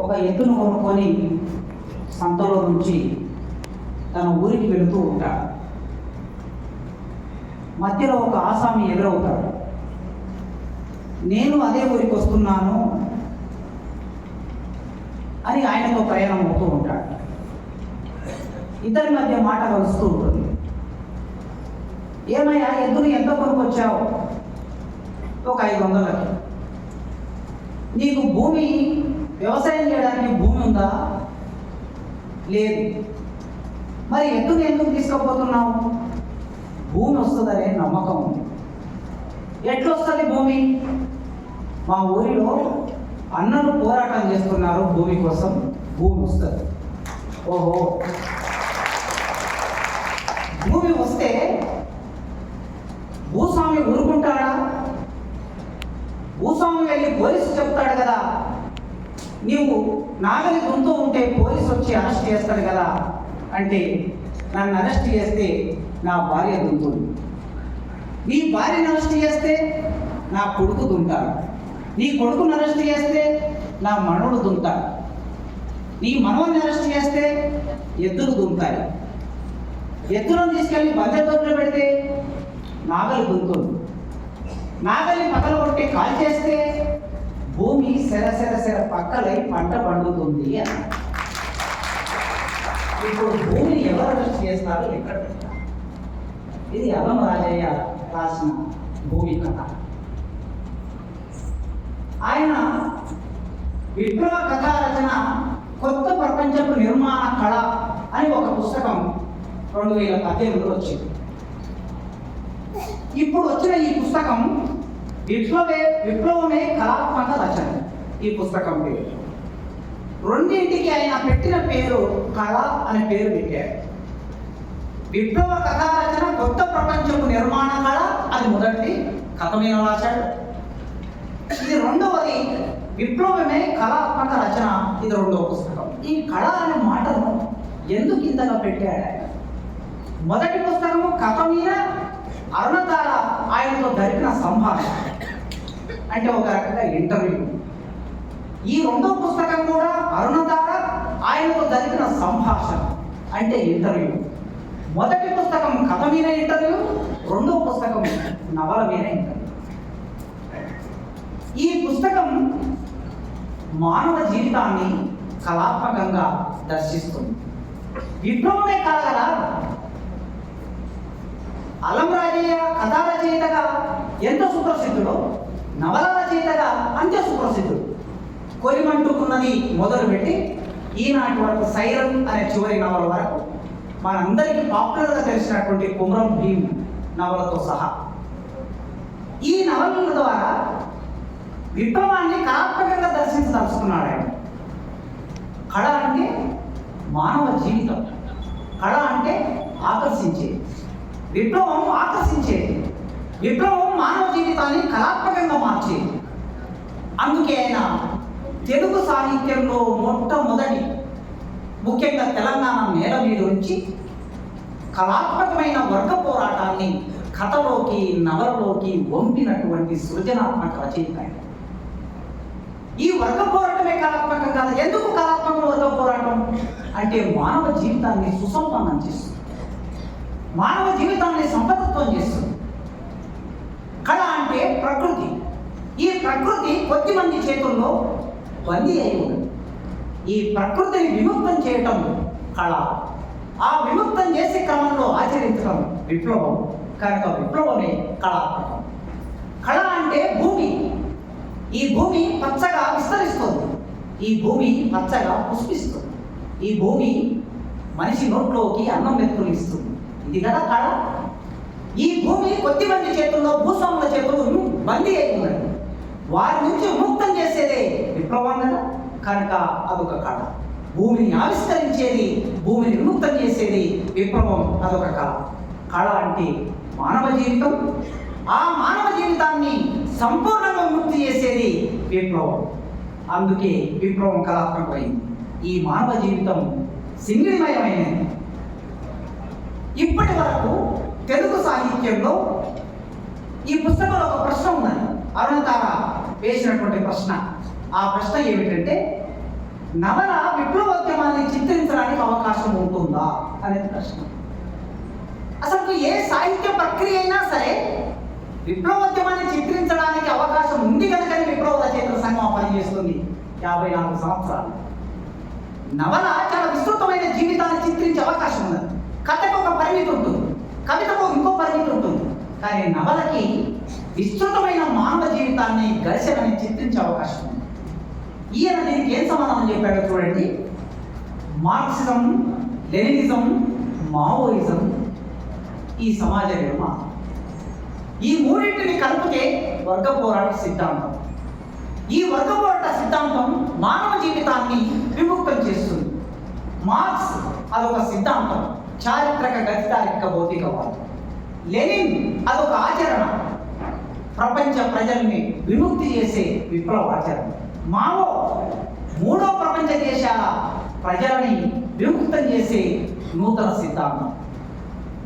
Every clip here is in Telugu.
ఒక ఎద్దును కొనుక్కొని సంతలో నుంచి తన ఊరికి వెళుతూ ఉంటాడు. మధ్యలో ఒక ఆసామి ఎదురవుతాడు నేను అదే ఊరికి వస్తున్నాను అని ఆయనతో ప్రయాణం అవుతూ ఉంటాడు. ఇద్దరి మధ్య మాట కలుస్తూ ఉంటుంది. ఏమయ్యా ఎద్దుని ఎంత కొనుక్కొచ్చావు? ఒక ఐదు వందలకి. నీకు భూమి వ్యవసాయం చేయడానికి భూమి ఉందా? లేదు. మరి ఎందుకు ఎందుకు తీసుకోపోతున్నావు? భూమి వస్తుందనే నమ్మకం ఉంది. ఎట్లొస్తుంది భూమి? మా ఊరిలో అన్నలు పోరాటం చేస్తున్నారు భూమి కోసం. భూమి వస్తుంది. ఓహో. భూమి వస్తే భూస్వామి ఊరుకుంటాడా? భూస్వామి వెళ్ళి పోలీసు చెప్తాడు కదా. నీవు నాగలి గుంతూ ఉంటే పోలీసు వచ్చి అరెస్ట్ చేస్తాడు కదా అంటే నన్ను అరెస్ట్ చేస్తే నా భార్య దుంతుంది నీ భార్యను అరెస్ట్ చేస్తే నా కొడుకు దుంటాడు నీ కొడుకును అరెస్ట్ చేస్తే నా మనవడు దుంతాడు నీ మనవని అరెస్ట్ చేస్తే ఎద్దులు దుంతాయి ఎద్దులను తీసుకెళ్ళి బందెదొడ్లో పెడితే నాగలి దుంతుంది నాగలి పక్కన కొట్టి కాల్ చేస్తే భూమి సెర సెర పక్కలై పంట పండుతుంది అని ఇప్పుడు భూమిని ఎవరు కృషి చేస్తారు? ఎక్కడ ఇది అలం రాజయ్య రాసిన భూమి కథ. ఆయన విప్లవ కథా రచన కొత్త ప్రపంచపు నిర్మాణ కళ అని ఒక పుస్తకం రెండు వేల పద్దెనిమిదిలో వచ్చింది. ఇప్పుడు వచ్చిన ఈ పుస్తకం విప్లవే విప్లవమే కళాత్మక రచన ఈ పుస్తకం పేరు. రెండింటికి ఆయన పెట్టిన పేరు కళ అనే పేరు పెట్టారు. విప్లవ కథా రచన కొత్త ప్రపంచపు నిర్మాణ కళ అది మొదటి కథ మీద రాశాడు. ఇది రెండవది విప్లవమే కళాత్మక రచన ఇది రెండవ పుస్తకం. ఈ కళ అనే మాటను ఎందుకు ఇంతగా పెట్టాడు ఆయన? మొదటి పుస్తకము కథ మీద అరుణతార ఆయనతో జరిపిన సంభాషణ. అంటే ఒక రకంగా ఇంటర్వ్యూ ఈ రెండో పుస్తకం కూడా అరుణతార ఆయనతో జరిపిన సంభాషణ అంటే ఇంటర్వ్యూ మొదటి పుస్తకం కథ మీద ఇంటర్వ్యూ రెండో పుస్తకం నవల మీద ఇంటర్వ్యూ ఈ పుస్తకం మానవ జీవితాన్ని కళాత్మకంగా దర్శిస్తుంది. విప్లవమే కాదు కదా. అలం రాజయ్య కథా రచయితగా ఎంత సుప్రసిద్ధుడో నవల రచయితగా అంతే సుప్రసిద్ధుడు. కొరిమంటుకున్నది మొదలుపెట్టి ఈనాటి వరకు సైరన్ అనే చివరి నవల వరకు మనందరికీ పాపులర్గా తెలిసినటువంటి కుమరం భీమ్ నవలతో సహా. ఈ నవలల ద్వారా విప్లవాన్ని కళాత్మకంగా దర్శించదలుచుకున్నాడు ఆయన. కళ అంటే మానవ జీవితం. కళ అంటే ఆకర్షించేది. విప్లవం ఆకర్షించేది. విప్లవం మానవ జీవితాన్ని కళాత్మకంగా మార్చేది అందుకే ఆయన తెలుగు సాహిత్యంలో మొట్టమొదటి ముఖ్యంగా తెలంగాణ నేల మీద ఉంచి కళాత్మకమైన వర్గ పోరాటాన్ని కథలోకి నవలలోకి వంపినటువంటి సృజనాత్మక రచయిత ఈ వర్గ పోరాటమే కళాత్మకం కాదు. ఎందుకు కళాత్మక వర్గ పోరాటం? అంటే మానవ జీవితాన్ని సుసంపన్నం చేస్తుంది. మానవ జీవితాన్ని సంపదత్వం చేస్తుంది. కళ అంటే ప్రకృతి. ఈ ప్రకృతి కొద్దిమంది చేతుల్లో బందీ అయి ఉంది ఈ ప్రకృతిని విముక్తం చేయటం కళ. ఆ విముక్తం చేసే క్రమంలో ఆచరించడం విప్లవం. కనుక విప్లవమే కళాత్మకం. కళ అంటే భూమి. ఈ భూమి పచ్చగా విస్తరిస్తుంది. ఈ భూమి పచ్చగా పుష్పిస్తుంది. ఈ భూమి మనిషి నోట్లోకి అన్నం వెతుకునిస్తుంది. ఇస్తుంది ఇది కదా కళ? ఈ భూమి కొద్ది మంది చేతుల్లో భూస్వాముల చేతుల్లో బందీ అయి ఉన్నది వారి నుంచి విముక్తం చేసేదే విప్లవం కదా? కనుక అదొక కళ భూమిని ఆవిష్కరించేది భూమిని విముక్తం చేసేది విప్లవం అదొక కళ. కళ అంటే మానవ జీవితం. ఆ మానవ జీవితాన్ని సంపూర్ణంగా విముక్తి చేసేది విప్లవం. అందుకే విప్లవం కళాత్మకమైంది ఈ మానవ జీవితం సింగిడిమయమైనది ఇప్పటి వరకు తెలుగు సాహిత్యంలో ఈ పుస్తకంలో ఒక ప్రశ్న ఉన్నది. అరుణతార వేసినటువంటి ప్రశ్న. ఆ ప్రశ్న ఏమిటంటే నవల విప్లవోద్యమాన్ని చిత్రించడానికి అవకాశం ఉంటుందా అనేది ప్రశ్న. అసలు ఏ సాహిత్య ప్రక్రియ అయినా సరే విప్లవోద్యమాన్ని చిత్రించడానికి అవకాశం ఉంది కనుకనే విప్లవ రచయితల సంఘం పనిచేస్తుంది యాభై నాలుగు సంవత్సరాలు. నవల చాలా విస్తృతమైన జీవితాన్ని చిత్రించే అవకాశం ఉన్నది. కథకు ఒక పరిమితి ఉంటుంది. కవితకు ఇంకో పరిమితి ఉంటుంది. కానీ నవలకి విస్తృతమైన మానవ జీవితాన్ని ఘర్షణని చిత్రించే అవకాశం ఉంది. ఈయన దీనికి ఏం సమాధానం చెప్పాడో చూడండి. మార్క్సిజం లెనినిజం మావోయిజం ఈ సమాజ నిర్మాణం ఈ మూడింటిని కలిపితే వర్గ పోరాట సిద్ధాంతం. ఈ వర్గ పోరాట సిద్ధాంతం మానవ జీవితాన్ని విముక్తం చేస్తుంది. మార్క్స్ అదొక సిద్ధాంతం. చారిత్రక గతితారిక భౌతికవాదం లెనిన్ అదొక ఆచరణ. ప్రపంచ ప్రజల్ని విముక్తి చేసే విప్లవ ఆచరణ. మావో మూడో ప్రపంచ దేశాల ప్రజలని విముక్తం చేసే నూతన సిద్ధాంతం.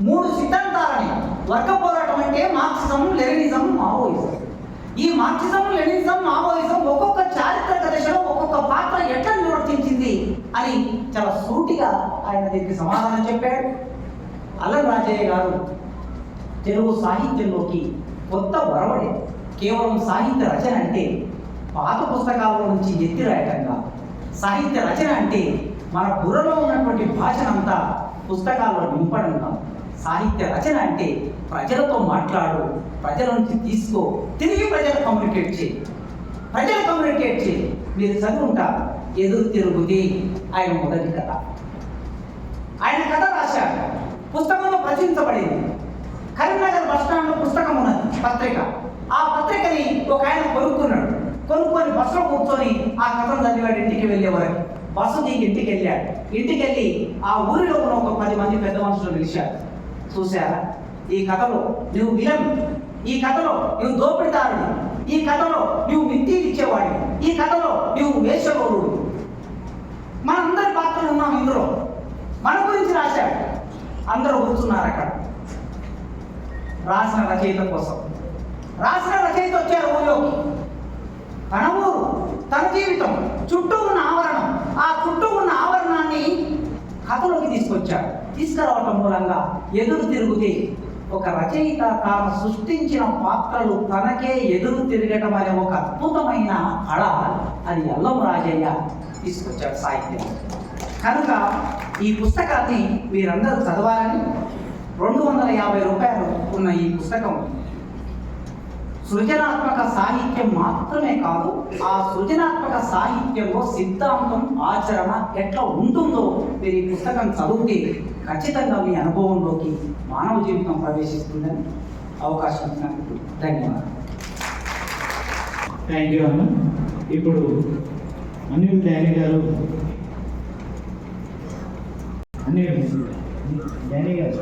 మూడు సిద్ధాంతాలని వర్గ పోరాటం అంటే మార్క్సిజం లెనినిజం మావోయిజం. ఈ మార్క్సిజం లెనినిజం మావోయిజం ఒక్కొక్క చారిత్రక దశలో ఒక్కొక్క పాత్ర ఎట్లా నిర్వర్తించింది అని చాలా సూటిగా ఆయన దీనికి సమాధానం చెప్పాడు. అల్లం రాజయ్య గారు తెలుగు సాహిత్యంలోకి కొత్త వరవడి కేవలం సాహిత్య రచన అంటే పాత పుస్తకాల నుంచి ఎత్తి రాయటంగా సాహిత్య రచన అంటే మన బుర్రలో ఉన్నటువంటి భాషనంతా పుస్తకాల్లో నింపడంగా. సాహిత్య రచన అంటే ప్రజలతో మాట్లాడు ప్రజల నుంచి తీసుకో తిరిగి ప్రజలు కమ్యూనికేట్ చేయి. ప్రజలు కమ్యూనికేట్ చేయి. మీరు చదువుకుంటారు ఎదురు తిరుగుది ఆయన మొదటి కథ. ఆయన కథ రాశారు. పుస్తకంలో ప్రచురించబడింది. కరీంనగర్ బస్ స్టాండ్లో పుస్తకం ఉన్నది పత్రిక. ఆ పత్రికని ఒక ఆయన కొనుక్కున్నాడు. కొనుక్కొని బస్సులో కూర్చొని ఆ కథను చదివాడు ఇంటికి వెళ్ళే వరకు. బస్సు దిగి ఇంటికి వెళ్ళాడు ఇంటికి వెళ్ళి ఆ ఊరిలో ఉన్న ఒక పది మంది పెద్ద మనుషులు పిలిచారు చూసారా ఈ కథలో నువ్వు విలన్. ఈ కథలో నువ్వు దోపిడిదారుడు. ఈ కథలో నువ్వు మిత్తిలు ఇచ్చేవాడి ఈ కథలో నువ్వు వేషగోరుడు మనందరి పాత్రలు ఉన్నాం ఇందులో. మన గురించి రాశాడు. అందరూ కూర్చున్నారు అక్కడ. రాసిన రచయిత కోసం. రాసిన రచయిత వచ్చారు ఊళ్ళోకి. తన ఊరు తన జీవితం చుట్టూ ఉన్న ఆవరణం. ఆ చుట్టూ ఉన్న ఆవరణాన్ని కథలోకి తీసుకొచ్చాడు తీసుకురావటం మూలంగా ఎదురు తిరుగుతే ఒక రచయిత తాను సృష్టించిన పాత్రలు తనకే ఎదురు తిరగటం అనే ఒక అద్భుతమైన కళ అది ఎల్లం రాజయ్య తీసుకొచ్చాడు సాహిత్యం. కనుక ఈ పుస్తకాన్ని మీరందరూ చదవాలని రెండు వందల యాభై రూపాయలు ఉన్న ఈ పుస్తకం సృజనాత్మక సాహిత్యం మాత్రమే కాదు ఆ సృజనాత్మక సాహిత్యంలో సిద్ధాంతం ఆచరణ ఎట్లా ఉంటుందో మీరు ఈ పుస్తకం చదివితే ఖచ్చితంగా మీ అనుభవంలోకి మానవ జీవితం ప్రవేశిస్తుందని అవకాశం ఇచ్చినందుకు ధన్యవాదాలు. థ్యాంక్ యూ అన్న. ఇప్పుడు అనిల్ గారు అనిల్ డానీ గారు